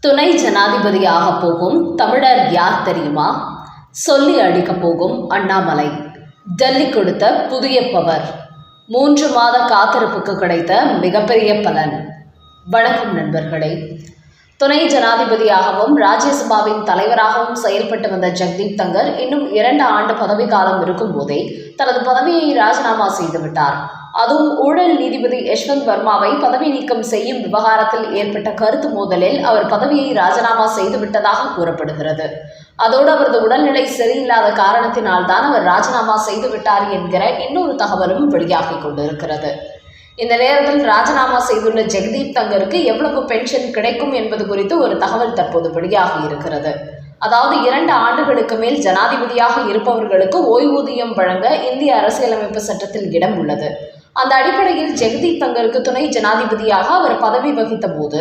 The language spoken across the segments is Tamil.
துணை ஜனாதிபதியாக போகும் தமிழர் யார் தெரியுமா? சொல்லி அடிக்க போகும் அண்ணாமலை. டெல்லி கொடுத்த புதிய பவர். மூன்று மாத காத்திருப்புக்கு கிடைத்த மிகப்பெரிய பலன். வணக்கம் நண்பர்களே. துணை ஜனாதிபதியாகவும் ராஜ்யசபாவின் தலைவராகவும் செயல்பட்டு வந்த ஜெக்தீப் தங்கர் இன்னும் இரண்டு ஆண்டு பதவி காலம் இருக்கும்போதே தனது பதவியை ராஜினாமா செய்துவிட்டார் அதுவும் ஊழல் நீதிபதி யஷ்வந்த் வர்மாவை பதவி நீக்கம் செய்யும் விவகாரத்தில் ஏற்பட்ட கருத்து மோதலில் அவர் பதவியை ராஜினாமா செய்துவிட்டதாக கூறப்படுகிறது. அதோடு அவரது உடல்நிலை சரியில்லாத காரணத்தினால் தான் அவர் ராஜினாமா செய்துவிட்டார் என்கிற இன்னொரு தகவலும் வெளியாகிக் கொண்டிருக்கிறது. இந்த நேரத்தில் ராஜினாமா செய்துள்ள ஜெகதீப் தங்கருக்கு எவ்வளவு பென்ஷன் கிடைக்கும் என்பது குறித்து ஒரு தகவல் தற்போது வெளியாகி இருக்கிறது. அதாவது இரண்டு ஆண்டுகளுக்கு மேல் ஜனாதிபதியாக இருப்பவர்களுக்கு ஓய்வூதியம் வழங்க இந்திய அரசியலமைப்பு சட்டத்தில் இடம் உள்ளது. அந்த அடிப்படையில் ஜெகதீப் தங்கருக்கு துணை ஜனாதிபதியாக அவர் பதவி வகித்த போது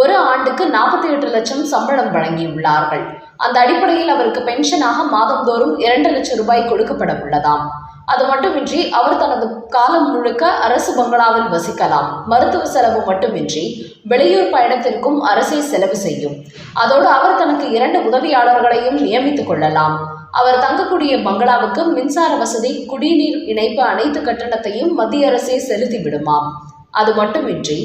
ஒரு ஆண்டுக்கு நாற்பத்தி எட்டு லட்சம் சம்பளம் வழங்கியுள்ளார்கள். அந்த அடிப்படையில் அவருக்கு பென்ஷனாக மாதந்தோறும் இரண்டு லட்சம் ரூபாய் கொடுக்கப்பட உள்ளதாம். அது மட்டுமின்றி அவர் தனது காலம் முழுக்க அரசு பங்களாவில் வசிக்கலாம். மருத்துவ செலவு மட்டுமின்றி வெளியூர் பயணத்திற்கும் அரசே செலவு செய்யும். அதோடு அவர் தனக்கு இரண்டு உதவியாளர்களையும் நியமித்துக் கொள்ளலாம். அவர் தங்கக்கூடிய பங்களாவுக்கு மின்சார வசதி குடிநீர் இணைப்பு அனைத்து கட்டணத்தையும் மத்திய அரசே செலுத்தி விடுமாம். அது மட்டுமின்றி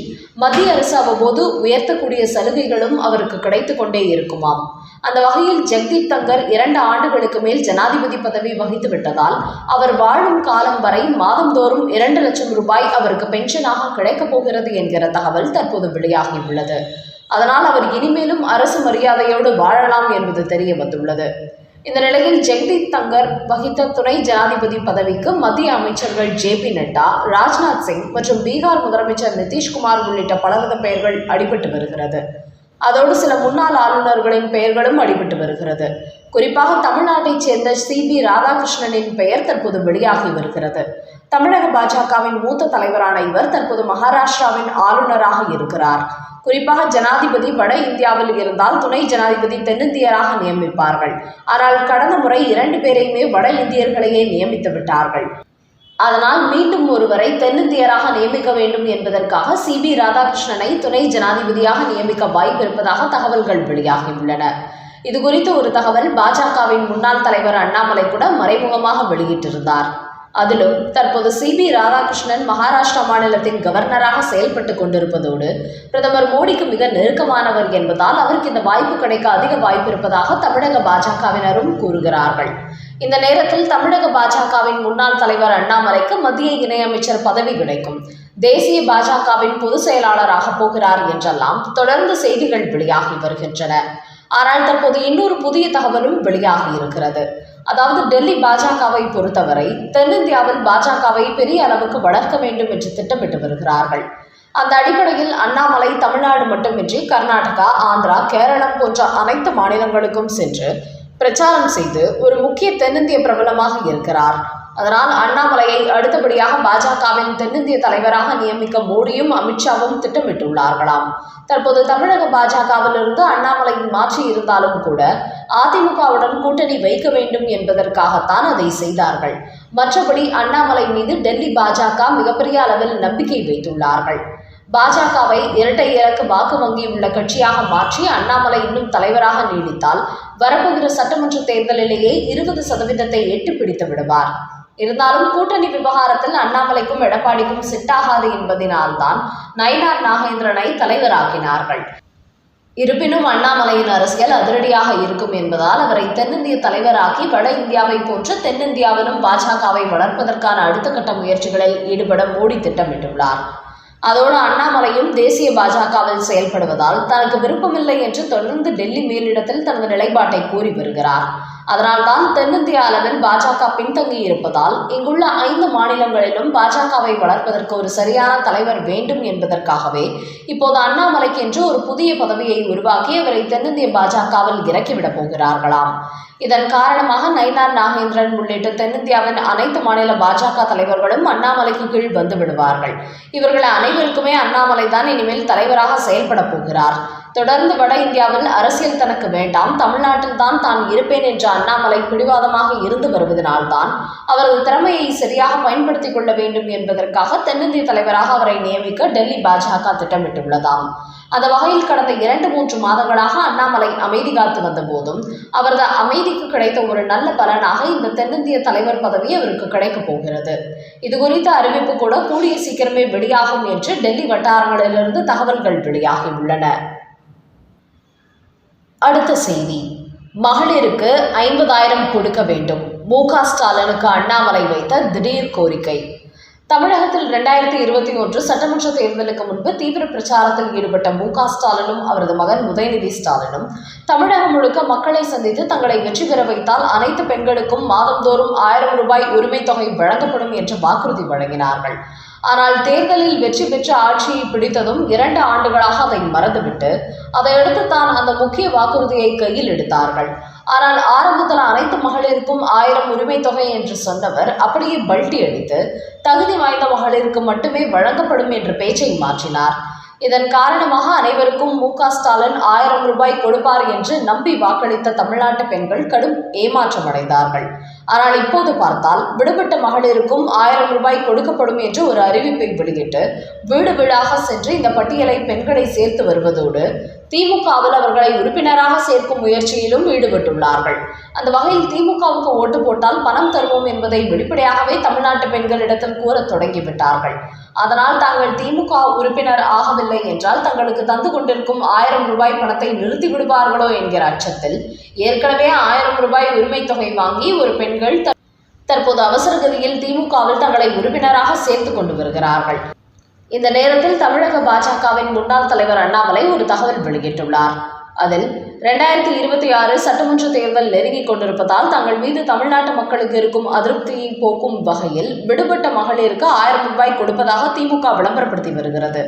மத்திய அரசு அவ்வப்போது உயர்த்தக்கூடிய சலுகைகளும் அவருக்கு கிடைத்து கொண்டே இருக்குமாம். அந்த வகையில் ஜெக்தீப் தங்கர் இரண்டு ஆண்டுகளுக்கு மேல் ஜனாதிபதி பதவி வகித்து விட்டதால் அவர் வாழும் காலம் வரை மாதந்தோறும் இரண்டு லட்சம் ரூபாய் அவருக்கு பென்ஷனாக கிடைக்கப் போகிறது என்கிற தகவல் தற்போது வெளியாகியுள்ளது. அதனால் அவர் இனிமேலும் அரசு மரியாதையோடு வாழலாம் என்பது தெரிய வந்துள்ளது. இந்த நிலையில் ஜெகதீப் தங்கர் வகித்த துணை ஜனாதிபதி பதவிக்கு மத்திய அமைச்சர்கள் ஜே பி நட்டா ராஜ்நாத் சிங் மற்றும் பீகார் முதலமைச்சர் நிதிஷ்குமார் உள்ளிட்ட பலரது பெயர்கள் அடிபட்டு வருகிறது. அதோடு சில முன்னாள் ஆளுநர்களின் பெயர்களும் அடிபட்டு வருகிறது. குறிப்பாக தமிழ்நாட்டைச் சேர்ந்த சி பி ராதாகிருஷ்ணனின் பெயர் தற்போது வெளியாகி வருகிறது. தமிழக பாஜகவின் மூத்த தலைவரான இவர் தற்போது மகாராஷ்டிராவின் ஆளுநராக இருக்கிறார். குறிப்பாக ஜனாதிபதி வட இந்தியாவில் இருந்தால் துணை ஜனாதிபதி தென்னிந்தியராக நியமிப்பார்கள். ஆனால் கடந்த முறை இரண்டு பேரையுமே வட இந்தியர்களையே நியமித்து விட்டார்கள். அதனால் மீண்டும் ஒருவரை தென்னிந்தியராக நியமிக்க வேண்டும் என்பதற்காக சி பி ராதாகிருஷ்ணனை துணை ஜனாதிபதியாக நியமிக்க வாய்ப்பு இருப்பதாக தகவல்கள் வெளியாகியுள்ளன. இது குறித்து ஒரு தகவல் பாஜகவின் முன்னாள் தலைவர் அண்ணாமலை கூட மறைமுகமாக வெளியிட்டிருந்தார். அதிலும் தற்போது சி பி ராதாகிருஷ்ணன் மகாராஷ்டிரா மாநிலத்தின் கவர்னராக செயல்பட்டு கொண்டிருப்பதோடு பிரதமர் மோடிக்கு மிக நெருக்கமானவர் என்பதால் அவருக்கு இந்த வாய்ப்பு கிடைக்க அதிக வாய்ப்பு இருப்பதாக தமிழக பாஜகவினரும் கூறுகிறார்கள். இந்த நேரத்தில் தமிழக பாஜகவின் முன்னாள் தலைவர் அண்ணாமலைக்கு மத்திய இணையமைச்சர் பதவி கிடைக்கும். தேசிய பாஜகவின் பொதுச் செயலாளராக போகிறார் என்றெல்லாம் தொடர்ந்து செய்திகள் வெளியாகி வருகின்றன. ஆனால் தற்போது இன்னொரு புதிய தகவலும் வெளியாகி இருக்கிறது. அதாவது டெல்லி பாஜகவை பொறுத்தவரை தென்னிந்தியாவில் பாஜகவை பெரிய அளவுக்கு வளர்க்க வேண்டும் என்று திட்டமிட்டு வருகிறார்கள். அந்த அடிப்படையில் அண்ணாமலை தமிழ்நாடு மட்டுமின்றி கர்நாடகா ஆந்திரா கேரளம் போன்ற அனைத்து மாநிலங்களுக்கும் சென்று பிரச்சாரம் செய்து ஒரு முக்கிய தென்னிந்திய பிரபலமாக இருக்கிறார். அதனால் அண்ணாமலையை அடுத்தபடியாக பாஜகவின் தென்னிந்திய தலைவராக நியமிக்க மோடியும் அமித்ஷாவும் திட்டமிட்டுள்ளார்களாம். தற்போது தமிழக பாஜகவிலிருந்து அண்ணாமலையின் மாற்றி இருந்தாலும் கூட அதிமுகவுடன் கூட்டணி வைக்க வேண்டும் என்பதற்காகத்தான் அதை செய்தார்கள். மற்றபடி அண்ணாமலை மீது டெல்லி பாஜக மிகப்பெரிய அளவில் நம்பிக்கை வைத்துள்ளார்கள். பாஜகவை இரட்டை இலக்கு வாக்கு வங்கி உள்ள கட்சியாக மாற்றி அண்ணாமலை இன்னும் தலைவராக நீடித்தால் வரப்போகிற சட்டமன்ற தேர்தலிலேயே இருபது சதவீதத்தை எட்டு பிடித்து விடுவார். இருந்தாலும் கூட்டணி விவகாரத்தில் அண்ணாமலைக்கும் எடப்பாடிக்கும் சிட்டாகாது என்பதினால்தான் நயினார் நாகேந்திரனை தலைவராக்கினார்கள். இருப்பினும் அண்ணாமலையின் அரசியல் அதிரடியாக இருக்கும் என்பதால் அவரை தென்னிந்திய தலைவராக்கி வட இந்தியாவை போன்று தென்னிந்தியாவிலும் பாஜகவை வளர்ப்பதற்கான அடுத்த கட்ட முயற்சிகளில் ஈடுபட மோடி திட்டமிட்டுள்ளார். அதோடு அண்ணாமலையும் தேசிய பாஜகவில் செயல்படுவதால் தனக்கு விருப்பமில்லை என்று தொடர்ந்து டெல்லி மேலிடத்தில் தனது நிலைப்பாட்டை கூறி வருகிறார். அதனால்தான் தென்னிந்திய அளவில் பாஜக பின்தங்கி இருப்பதால் இங்குள்ள ஐந்து மாநிலங்களிலும் பாஜகவை வளர்ப்பதற்கு ஒரு சரியான தலைவர் வேண்டும் என்பதற்காகவே இப்போது அண்ணாமலைக்கு என்று ஒரு புதிய பதவியை உருவாக்கி அவரை தென்னிந்திய பாஜகவில் இறக்கிவிடப் போகிறார்களாம். இதன் காரணமாக நயினார் நாகேந்திரன் உள்ளிட்ட தென்னிந்தியாவின் அனைத்து மாநில பாஜக தலைவர்களும் அண்ணாமலைக்கு கீழ் வந்து விடுவார்கள். இவர்கள் அனைவருக்குமே அண்ணாமலை தான் இனிமேல் தலைவராக செயல்பட போகிறார். தொடர்ந்து வட இந்தியாவில் அரசியல் தனக்கு வேண்டாம் தமிழ்நாட்டில் தான் தான் இருப்பேன் என்ற அண்ணாமலை பிடிவாதமாக இருந்து வருவதனால்தான் அவரது திறமையை சரியாக பயன்படுத்திக் கொள்ள வேண்டும் என்பதற்காக தென்னிந்திய தலைவராக அவரை நியமிக்க டெல்லி பாஜக திட்டமிட்டுள்ளதாம். அந்த வகையில் கடந்த இரண்டு மூன்று மாதங்களாக அண்ணாமலை அமைதி காத்து வந்த போதும் அவரது அமைதிக்கு கிடைத்த ஒரு நல்ல பலனாக இந்த தென்னிந்திய தலைவர் பதவி அவருக்கு கிடைக்கப் போகிறது. இது குறித்த அறிவிப்பு கூட கூடிய சீக்கிரமே வெளியாகும் என்று டெல்லி வட்டாரங்களிலிருந்து தகவல்கள் வெளியாகியுள்ளன. அடுத்த செய்தி. மகளிருக்கு ஐம்பதாயிரம் கொடுக்க வேண்டும். மு க ஸ்டாலினுக்கு அண்ணாமலை வைத்த திடீர் கோரிக்கை. தமிழகத்தில் இரண்டாயிரத்தி இருபத்தி ஒன்று சட்டமன்ற தேர்தலுக்கு முன்பு தீவிர பிரச்சாரத்தில் ஈடுபட்ட மு க ஸ்டாலினும் அவரது மகன் உதயநிதி ஸ்டாலினும் தமிழகம் முழுக்க மக்களை சந்தித்து தங்களை வெற்றி பெற வைத்தால் அனைத்து பெண்களுக்கும் மாதந்தோறும் ஆயிரம் ரூபாய் உரிமைத் தொகை வழங்கப்படும் என்று வாக்குறுதி வழங்கினார்கள். ஆனால் தேர்தலில் வெற்றி பெற்ற ஆட்சியை பிடித்ததும் இரண்டு ஆண்டுகளாக அதை மறந்துவிட்டு அதையடுத்து தான் அந்த முக்கிய வாக்குறுதியை கையில் எடுத்தார்கள். ஆனால் ஆரம்பத்தில் அனைத்து மகளிருக்கும் ஆயிரம் உரிமை தொகை என்று சொன்னவர் அப்படியே பல்ட்டி அடித்து தகுதி வாய்ந்த மகளிருக்கு மட்டுமே வழங்கப்படும் என்ற பேச்சை மாற்றினார். இதன் காரணமாக அனைவருக்கும் மு க ஸ்டாலின் ஆயிரம் ரூபாய் கொடுப்பார் என்று நம்பி வாக்களித்த தமிழ்நாட்டு பெண்கள் கடும் ஏமாற்றமடைந்தார்கள். ஆனால் இப்போது பார்த்தால் விடுபட்ட மகளிருக்கும் ஆயிரம் ரூபாய் கொடுக்கப்படும் என்று ஒரு அறிவிப்பை வெளியிட்டு வீடு வீடாக சென்று இந்த பட்டியலை பெண்களை சேர்த்து வருவதோடு திமுகவில் அவர்களை உறுப்பினராக சேர்க்கும் முயற்சியிலும் ஈடுபட்டுள்ளார்கள். அந்த வகையில் திமுகவுக்கு ஓட்டு போட்டால் பணம் தருவோம் என்பதை வெளிப்படையாகவே தமிழ்நாட்டு பெண்களிடத்தில் கூறத் தொடங்கிவிட்டார்கள். அதனால் தாங்கள் திமுக உறுப்பினர் ஆகவில்லை என்றால் தங்களுக்கு தந்து கொண்டிருக்கும் ஆயிரம் ரூபாய் பணத்தை நிறுத்தி விடுவார்களோ என்கிற அச்சத்தில் ஏற்கனவே ஆயிரம் ரூபாய் உரிமைத் தொகை வாங்கி ஒரு பெண்கள் தற்போது அவசரகதியில் திமுகவில் தங்களை உறுப்பினராக சேர்த்து கொண்டு வருகிறார்கள். இந்த நேரத்தில் தமிழக பாஜகவின் முன்னாள் தலைவர் அண்ணாமலை ஒரு தகவல் வெளியிட்டுள்ளார். அதில் ரெண்டாயிரத்தி இருபத்தி ஆறு சட்டமன்ற தேர்தல் நெருங்கிக் கொண்டிருப்பதால் தங்கள் மீது தமிழ்நாட்டு மக்களுக்கு இருக்கும் அதிருப்தியை போக்கும் வகையில் விடுபட்ட மகளிருக்கு ஆயிரம் ரூபாய் கொடுப்பதாக திமுக விளம்பரப்படுத்தி வருகிறது.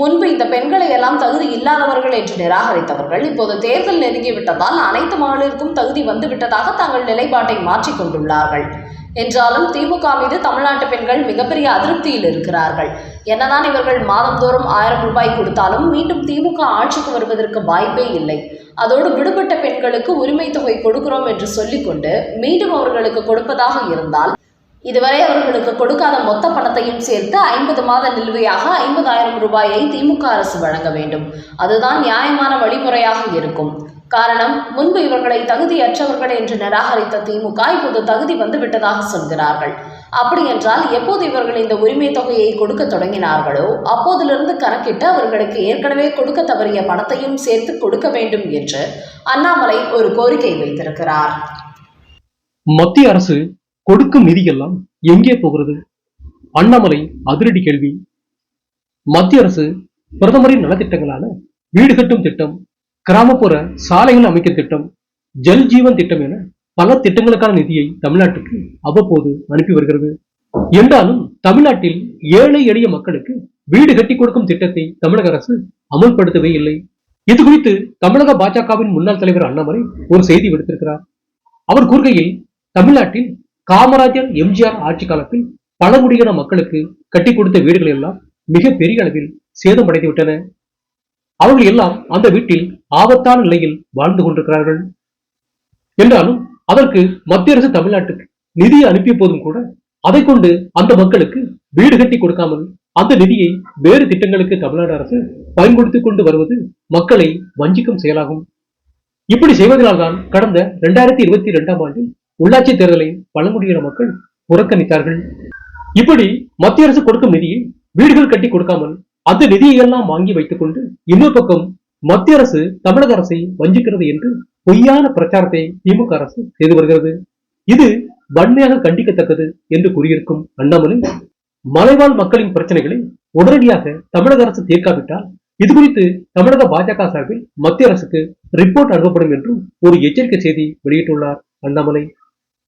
முன்பு இந்த பெண்களை எல்லாம் தகுதி இல்லாதவர்கள் என்று நிராகரித்தவர்கள் இப்போது தேர்தல் நெருங்கிவிட்டதால் அனைத்து மகளிருக்கும் தகுதி வந்துவிட்டதாக தங்கள் நிலைப்பாட்டை மாற்றிக் கொண்டுள்ளார்கள். என்றாலும் திமுக மீது தமிழ்நாட்டு பெண்கள் மிகப்பெரிய அதிருப்தியில் இருக்கிறார்கள். என்னதான் இவர்கள் மாதந்தோறும் ஆயிரம் ரூபாய் கொடுத்தாலும் மீண்டும் திமுக ஆட்சிக்கு வருவதற்கு வாய்ப்பே இல்லை. அதோடு விடுபட்ட பெண்களுக்கு உரிமை தொகை கொடுக்கிறோம் என்று சொல்லிக்கொண்டு மீண்டும் அவர்களுக்கு கொடுப்பதாக இருந்தால் இதுவரை அவர்களுக்கு கொடுக்காத மொத்த பணத்தையும் சேர்த்து ஐம்பது மாத நிலுவையாக ஐம்பதாயிரம் ரூபாயை திமுக அரசு வழங்க வேண்டும். அதுதான் நியாயமான வழிமுறையாக இருக்கும். காரணம் முன்பு இவர்களை தகுதியற்றவர்கள் என்று நிராகரித்த திமுக இப்போது தகுதி வந்து விட்டதாக சொல்கிறார்கள். அப்படி என்றால் எப்போது இவர்கள் இந்த உரிமை தொகையை கொடுக்க தொடங்கினார்களோ அப்போதிலிருந்து கணக்கிட்டு அவர்களுக்கு ஏற்கனவே கொடுக்க தவறிய பணத்தையும் சேர்த்து கொடுக்க வேண்டும் என்று அண்ணாமலை ஒரு கோரிக்கை வைத்திருக்கிறார். மத்திய அரசு கொடுக்கும் நிதியெல்லாம் எங்கே போகிறது? அண்ணாமலை அதிரடி கேள்வி. மத்திய அரசு பிரதமரின் நலத்திட்டங்களான வீடு கட்டும் திட்டம் கிராமப்புற சாலைகள் அமைக்கும் திட்டம் ஜல் ஜீவன் திட்டம் என பல திட்டங்களுக்கான நிதியை தமிழ்நாட்டுக்கு அவ்வப்போது அனுப்பி வருகிறது. என்றாலும் தமிழ்நாட்டில் ஏழை எளிய மக்களுக்கு வீடு கட்டி கொடுக்கும் திட்டத்தை தமிழக அரசு அமல்படுத்தவே இல்லை. இது குறித்து தமிழக பாஜகவின் முன்னாள் தலைவர் அண்ணாமலை ஒரு செய்தி விடுத்திருக்கிறார். அவர் கூறுகையில் தமிழ்நாட்டில் காமராஜர் எம்ஜிஆர் ஆட்சி காலத்தில் பழங்குடியின மக்களுக்கு கட்டி கொடுத்த வீடுகள் எல்லாம் மிக பெரிய அளவில் சேதமடைந்து விட்டன அவர்கள் எல்லாம் அந்த வீட்டில் ஆபத்தான நிலையில் வாழ்ந்து கொண்டிருக்கிறார்கள். என்றாலும் அதற்கு மத்திய அரசு தமிழ்நாட்டுக்கு நிதி அனுப்பிய போதும் கூட அதை கொண்டு அந்த மக்களுக்கு வீடு கட்டி கொடுக்காமல் அந்த நிதியை வேறு திட்டங்களுக்கு தமிழ்நாடு அரசு பயன்படுத்திக் கொண்டு வருவது மக்களை வஞ்சிக்கும் செயலாகும். இப்படி செய்வதனால்தான் கடந்த இரண்டாயிரத்தி இருபத்தி இரண்டாம் ஆண்டில் உள்ளாட்சி தேர்தலை பழங்குடியின மக்கள் புறக்கணித்தார்கள். இப்படி மத்திய அரசு கொடுக்கும் நிதியை வீடுகள் கட்டி கொடுக்காமல் அந்த நிதியெல்லாம் வாங்கி வைத்துக் கொண்டு இன்னொரு பக்கம் மத்திய அரசு தமிழக அரசை வஞ்சிக்கிறது என்று பொய்யான பிரச்சாரத்தை திமுக அரசு செய்து வருகிறது. இது வன்மையாக கண்டிக்கத்தக்கது என்று கூறியிருக்கும் அண்ணாமலை மலைவாழ் மக்களின் பிரச்சனைகளை உடனடியாக தமிழக அரசு தீர்க்காவிட்டால் இது குறித்து தமிழக பாஜக சார்பில் மத்திய அரசுக்கு ரிப்போர்ட் அனுப்பப்படும் என்றும் ஒரு எச்சரிக்கை செய்தி வெளியிட்டுள்ளார் அண்ணாமலை.